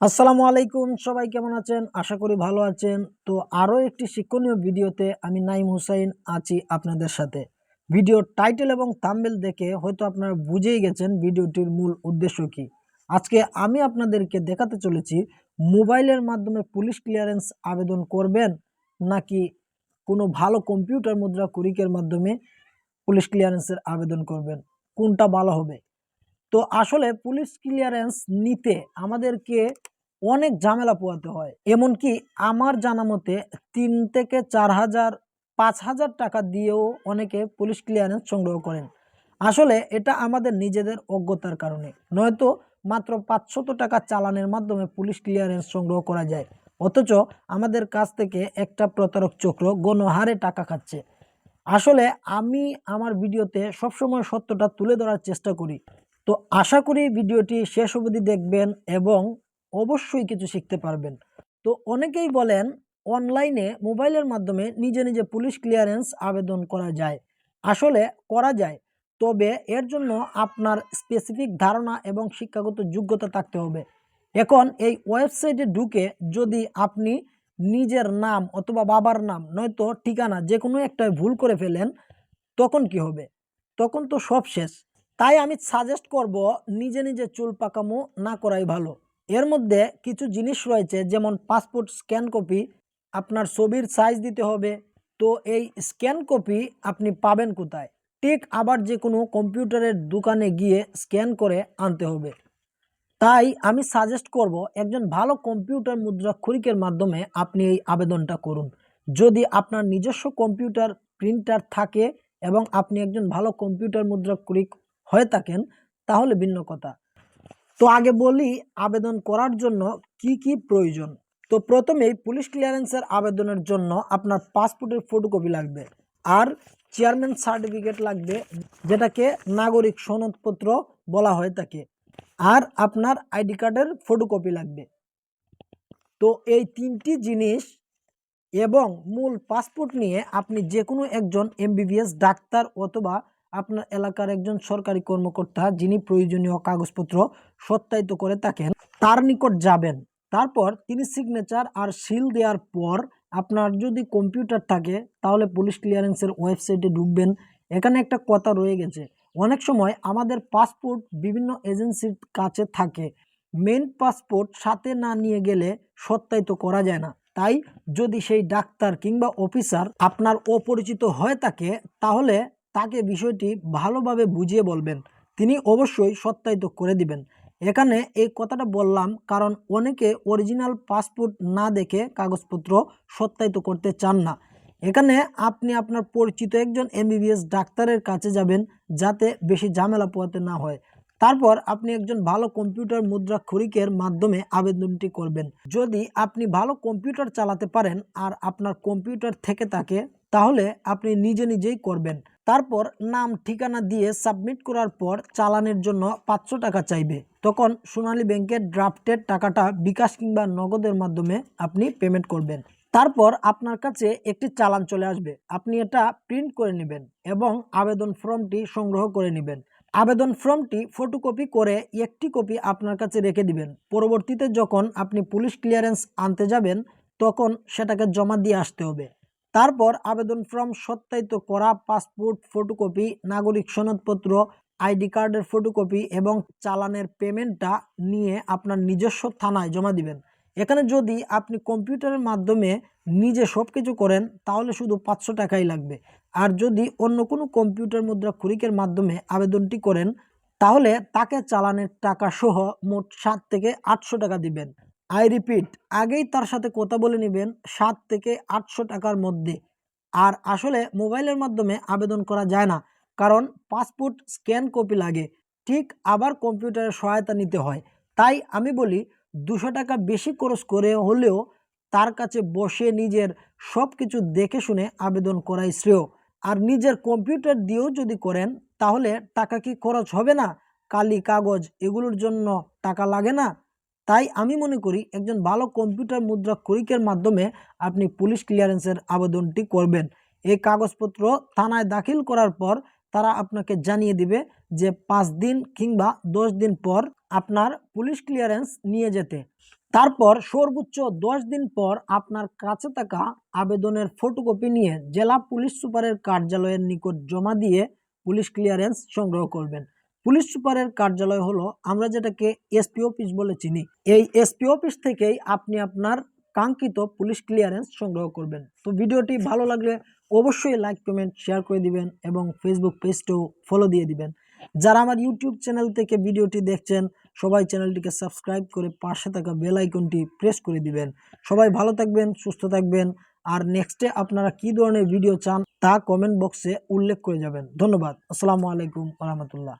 আসসালামু আলাইকুম, সবাই কেমন আছেন? আশা করি ভালো আছেন। তো আরও একটি শিক্ষণীয় ভিডিওতে আমি নাইম হুসাইন আছি আপনাদের সাথে। ভিডিওর টাইটেল এবং থাম্বেল দেখে হয়তো আপনারা বুঝেই গেছেন ভিডিওটির মূল উদ্দেশ্য কি। আজকে আমি আপনাদেরকে দেখাতে চলেছি, মোবাইলের মাধ্যমে পুলিশ ক্লিয়ারেন্স আবেদন করবেন নাকি কোনো ভালো কম্পিউটার মুদ্রা কুরিকের মাধ্যমে পুলিশ ক্লিয়ারেন্সের আবেদন করবেন, কোনটা ভালো হবে? তো আসলে পুলিশ ক্লিয়ারেন্স নিতে আমাদেরকে অনেক ঝামেলা পোয়াতে হয়। এমনকি আমার জানা মতে তিন থেকে চার হাজার, পাঁচ হাজার টাকা দিয়েও অনেকে পুলিশ ক্লিয়ারেন্স সংগ্রহ করেন। আসলে এটা আমাদের নিজেদের অজ্ঞতার কারণে। নয়তো মাত্র পাঁচশত টাকা চালানের মাধ্যমে পুলিশ ক্লিয়ারেন্স সংগ্রহ করা যায়। অথচ আমাদের কাছ থেকে একটা প্রতারক চক্র গণহারে টাকা খাচ্ছে। আসলে আমি আমার ভিডিওতে সবসময় সত্যটা তুলে ধরার চেষ্টা করি। তো আশা করি ভিডিওটি শেষ অবধি দেখবেন এবং অবশ্যই কিছু শিখতে পারবেন। তো অনেকেই বলেন, অনলাইনে মোবাইলের মাধ্যমে নিজে নিজে পুলিশ ক্লিয়ারেন্স আবেদন করা যায়। আসলে করা যায়, তবে এর জন্য আপনার স্পেসিফিক ধারণা এবং শিক্ষাগত যোগ্যতা থাকতে হবে। এখন এই ওয়েবসাইটে ঢুকে যদি আপনি নিজের নাম অথবা বাবার নাম, নয়তো ঠিকানা যে কোনো একটাই ভুল করে ফেলেন, তখন কি হবে? তখন তো সব শেষ। তাই আমি সাজেস্ট করব নিজে নিজে চুল পাকামো না করাই ভালো। এর মধ্যে কিছু জিনিস রয়েছে, যেমন পাসপোর্ট স্ক্যান কপি আপনার ছবির সাইজ দিতে হবে। তো এই স্ক্যান কপি আপনি পাবেন কোথায়? ঠিক আবার যে কোনো কম্পিউটারের দোকানে গিয়ে স্ক্যান করে আনতে হবে। তাই আমি সাজেস্ট করব একজন ভালো কম্পিউটার মুদ্রা খরিকের মাধ্যমে আপনি এই আবেদনটা করুন। যদি আপনার নিজস্ব কম্পিউটার প্রিন্টার থাকে এবং আপনি একজন ভালো কম্পিউটার মুদ্রা খরিক হয়ে থাকেন, তাহলে ভিন্ন কথা। তো আগে বলি আবেদন করার জন্য কি কি প্রয়োজন। তো প্রথমেই পুলিশ ক্লিয়ারেন্সের আবেদনের জন্য আপনার পাসপোর্টের ফটোকপি লাগবে আর চেয়ারম্যান সার্টিফিকেট লাগবে, যেটাকে নাগরিক সনদপত্র বলা হয়ে থাকে। আর আপনার আইডি কার্ডের ফটোকপি লাগবে। তো এই তিনটি জিনিস এবং মূল পাসপোর্ট নিয়ে আপনি যে কোনো একজন এমবিবিএস ডাক্তার অথবা আপনার এলাকার একজন সরকারি কর্মকর্তা যিনি প্রয়োজনীয় কাগজপত্র সত্যায়িত করে থাকেন, তার নিকট যাবেন। তারপর তিনি সিগনেচার আর সিল দেওয়ার পর আপনার যদি কম্পিউটার থাকে, তাহলে পুলিশ ক্লিয়ারেন্সের ওয়েবসাইটে ঢুকবেন। এখানে একটা কথা রয়ে গেছে। অনেক সময় আমাদের পাসপোর্ট বিভিন্ন এজেন্সির কাছে থাকে। মেন পাসপোর্ট সাথে না নিয়ে গেলে সত্যায়িত করা যায় না। তাই যদি সেই ডাক্তার কিংবা অফিসার আপনার অপরিচিত হয়ে থাকে, তাহলে তাকে বিষয়টি ভালোভাবে বুঝিয়ে বলবেন। তিনি অবশ্যই সত্যায়িত করে দিবেন। এখানে এই কথাটা বললাম কারণ অনেকে অরিজিনাল পাসপোর্ট না দেখে কাগজপত্র সত্যায়িত করতে চান না। এখানে আপনি আপনার পরিচিত একজন এমবিবিএস ডাক্তারের কাছে যাবেন যাতে বেশি ঝামেলা পোয়াতে না হয়। তারপর আপনি একজন ভালো কম্পিউটার মুদ্রা খরিকের মাধ্যমে আবেদনটি করবেন। যদি আপনি ভালো কম্পিউটার চালাতে পারেন আর আপনার কম্পিউটার থেকে থাকে, তাহলে আপনি নিজে নিজেই করবেন। তারপর নাম, ঠিকানা দিয়ে সাবমিট করার পর চালানের জন্য পাঁচশো টাকা চাইবে। তখন সোনালী ব্যাংকের ড্রাফটের টাকাটা বিকাশ কিংবা নগদের মাধ্যমে আপনি পেমেন্ট করবেন। তারপর আপনার কাছে একটি চালান চলে আসবে। আপনি এটা প্রিন্ট করে নেবেন এবং আবেদন ফর্মটি সংগ্রহ করে নেবেন। আবেদন ফর্মটি ফটোকপি করে একটি কপি আপনার কাছে রেখে দিবেন। পরবর্তীতে যখন আপনি পুলিশ ক্লিয়ারেন্স আনতে যাবেন, তখন সেটাকে জমা দিয়ে আসতে হবে। তারপর আবেদন ফর্ম সত্যায়িত করা পাসপোর্ট ফটোকপি নাগরিক সনদপত্র, আইডি কার্ডের ফটোকপি এবং চালানের পেমেন্টটা নিয়ে আপনার নিজস্ব থানায় জমা দিবেন। এখানে যদি আপনি কম্পিউটারের মাধ্যমে নিজে সব কিছু করেন, তাহলে শুধু পাঁচশো টাকাই লাগবে। আর যদি অন্য কোনো কম্পিউটার মুদ্রা খরিকের মাধ্যমে আবেদনটি করেন, তাহলে তাকে চালানের টাকা সহ মোট সাত থেকে আটশো টাকা দিবেন। আই রিপিট, আগেই তার সাথে কথা বলে নেবেন সাত থেকে আটশো টাকার মধ্যে। আর আসলে মোবাইলের মাধ্যমে আবেদন করা যায় না, কারণ পাসপোর্ট স্ক্যান কপি লাগে। ঠিক আবার কম্পিউটারের সহায়তা নিতে হয়। তাই আমি বলি দুশো টাকা বেশি খরচ করে হলেও তার কাছে বসে নিজের সব কিছু দেখে শুনে আবেদন করাই শ্রেয়। আর নিজের কম্পিউটার দিয়েও যদি করেন, তাহলে টাকা কি খরচ হবে না? কালি কাগজ, এগুলোর জন্য টাকা লাগে না? তাই আমি মনে করি একজন ভালো কম্পিউটার মুদ্রা করিকের মাধ্যমে আপনি পুলিশ ক্লিয়ারেন্সের আবেদনটি করবেন। এই কাগজপত্র থানায় দাখিল করার পর তারা আপনাকে জানিয়ে দিবে যে পাঁচ দিন কিংবা দশ দিন পর আপনার পুলিশ ক্লিয়ারেন্স নিয়ে যেতে। তারপর সর্বোচ্চ দশ দিন পর আপনার কাছে থাকা আবেদনের ফটোকপি নিয়ে জেলা পুলিশ সুপারের কার্যালয়ের নিকট জমা দিয়ে পুলিশ ক্লিয়ারেন্স সংগ্রহ করবেন। পুলিশ সুপারের কার্যালয় হলো, আমরা যেটাকে এসপি অফিস বলে চিনি। এই এসপি অফিস থেকেই আপনি আপনার কাঙ্ক্ষিত পুলিশ ক্লিয়ারেন্স সংগ্রহ করবেন। তো ভিডিওটি ভালো লাগলে অবশ্যই লাইক কমেন্ট শেয়ার করে দিবেন এবং ফেসবুক পেজটাও ফলো দিয়ে দিবেন। যারা আমার ইউটিউব চ্যানেল থেকে ভিডিওটি দেখছেন, সবাই চ্যানেলটিকে সাবস্ক্রাইব করে পাশে থাকা বেল আইকনটি প্রেস করে দিবেন। সবাই ভালো থাকবেন, সুস্থ থাকবেন। আর নেক্সটে আপনারা কি ধরনের ভিডিও চান তা কমেন্ট বক্সে উল্লেখ করে যাবেন। ধন্যবাদ। আসসালামু আলাইকুম রহমতুল্লাহ।